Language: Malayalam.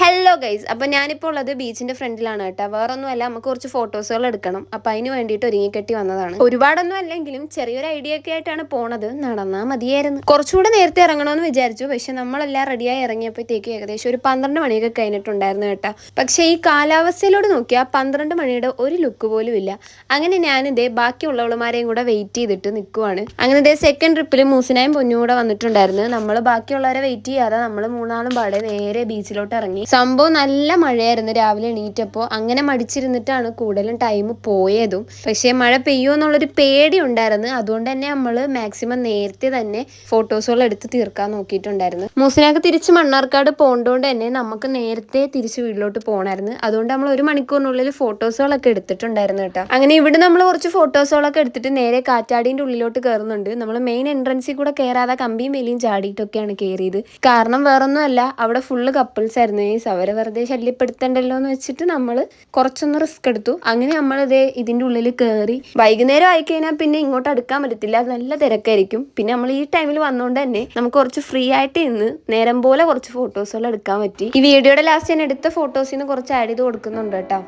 ഹലോ ഗൈസ് അപ്പൊ ഞാനിപ്പോൾ ഉള്ളത് ബീച്ചിന്റെ ഫ്രണ്ടിലാണ് കേട്ടോ. വേറൊന്നുമല്ല നമുക്ക് കുറച്ച് ഫോട്ടോസുകൾ എടുക്കണം. അപ്പൊ അതിന് വേണ്ടിയിട്ട് ഒരുങ്ങിക്കെട്ടി വന്നതാണ്. ഒരുപാടൊന്നും അല്ലെങ്കിലും ചെറിയൊരു ഐഡിയ ഒക്കെ ആയിട്ടാണ് പോണത്. നടന്നാൽ മതിയായിരുന്നു. കുറച്ചുകൂടെ നേരത്തെ ഇറങ്ങണമെന്ന് വിചാരിച്ചു. പക്ഷെ നമ്മളെല്ലാം റെഡിയായി ഇറങ്ങിയപ്പോഴത്തേക്ക് ഏകദേശം ഒരു പന്ത്രണ്ട് മണിയൊക്കെ കഴിഞ്ഞിട്ടുണ്ടായിരുന്നു കേട്ടോ. പക്ഷേ ഈ കാലാവസ്ഥയിലോട് നോക്കിയാൽ പന്ത്രണ്ട് മണിയുടെ ഒരു ലുക്ക് പോലും ഇല്ല. അങ്ങനെ ഞാനിതേ ബാക്കിയുള്ളവളുമാരെയും കൂടെ വെയിറ്റ് ചെയ്തിട്ട് നിൽക്കുവാണ് അങ്ങനെ ഇതേ സെക്കൻഡ് ട്രിപ്പിൽ മൂസിനായും പൊന്നും കൂടെ വന്നിട്ടുണ്ടായിരുന്നു. നമ്മൾ ബാക്കിയുള്ളവരെ വെയിറ്റ് ചെയ്യാതെ നമ്മൾ മൂന്നാളും പാടെ നേരെ ബീച്ചിലോട്ട് ഇറങ്ങി. സംഭവം നല്ല മഴയായിരുന്നു. രാവിലെ എണീറ്റപ്പോൾ അങ്ങനെ മടിച്ചിരുന്നിട്ടാണ് കൂടുതലും ടൈം പോയതും. പക്ഷേ മഴ പെയ്യുമോ എന്നുള്ളൊരു പേടി ഉണ്ടായിരുന്നു. അതുകൊണ്ട് തന്നെ നമ്മൾ മാക്സിമം നേരത്തെ തന്നെ ഫോട്ടോസുകൾ എടുത്ത് തീർക്കാൻ നോക്കിയിട്ടുണ്ടായിരുന്നു. മൂസിനൊക്കെ തിരിച്ച് മണ്ണാർക്കാട് പോകേണ്ടതുകൊണ്ട് തന്നെ നമുക്ക് നേരത്തെ തിരിച്ച് വീട്ടിലോട്ട് പോകണമായിരുന്നു അതുകൊണ്ട് നമ്മൾ ഒരു മണിക്കൂറിനുള്ളിൽ ഫോട്ടോസുകളൊക്കെ എടുത്തിട്ടുണ്ടായിരുന്നു കേട്ടോ. അങ്ങനെ ഇവിടെ നമ്മൾ കുറച്ച് ഫോട്ടോസുകളൊക്കെ എടുത്തിട്ട് നേരെ കാറ്റാടിന്റെ ഉള്ളിലോട്ട് കയറുന്നുണ്ട്. നമ്മൾ മെയിൻ എൻട്രൻസിൽ കൂടെ കയറാതെ കമ്പിയും വെലിയും ചാടിയിട്ടൊക്കെയാണ് കയറിയത്. കാരണം വേറൊന്നുമല്ല അവിടെ ഫുള്ള് കപ്പിൾസ് ആയിരുന്നു. ഈ അവരെ വെറുതെ ശല്യപ്പെടുത്തണ്ടല്ലോ എന്ന് വെച്ചിട്ട് നമ്മൾ കുറച്ചൊന്ന് റിസ്ക് എടുത്തു. അങ്ങനെ നമ്മൾ ഇതേ ഇതിന്റെ ഉള്ളിൽ കയറി വൈകുന്നേരം ആയിക്കഴിഞ്ഞാൽ പിന്നെ ഇങ്ങോട്ട് അടുക്കാൻ പറ്റത്തില്ല. നല്ല തിരക്കായിരിക്കും. പിന്നെ നമ്മൾ ഈ ടൈമിൽ വന്നുകൊണ്ട് തന്നെ നമുക്ക് കുറച്ച് ഫ്രീ ആയിട്ട് ഇന്ന് നേരം പോലെ കുറച്ച് ഫോട്ടോസുകൾ എടുക്കാൻ പറ്റി. ഈ വീഡിയോയുടെ ലാസ്റ്റ് ഞാൻ എടുത്ത ഫോട്ടോസിൽ നിന്ന് കുറച്ച് ആഡ് ചെയ്ത് കൊടുക്കുന്നുണ്ട് കേട്ടോ.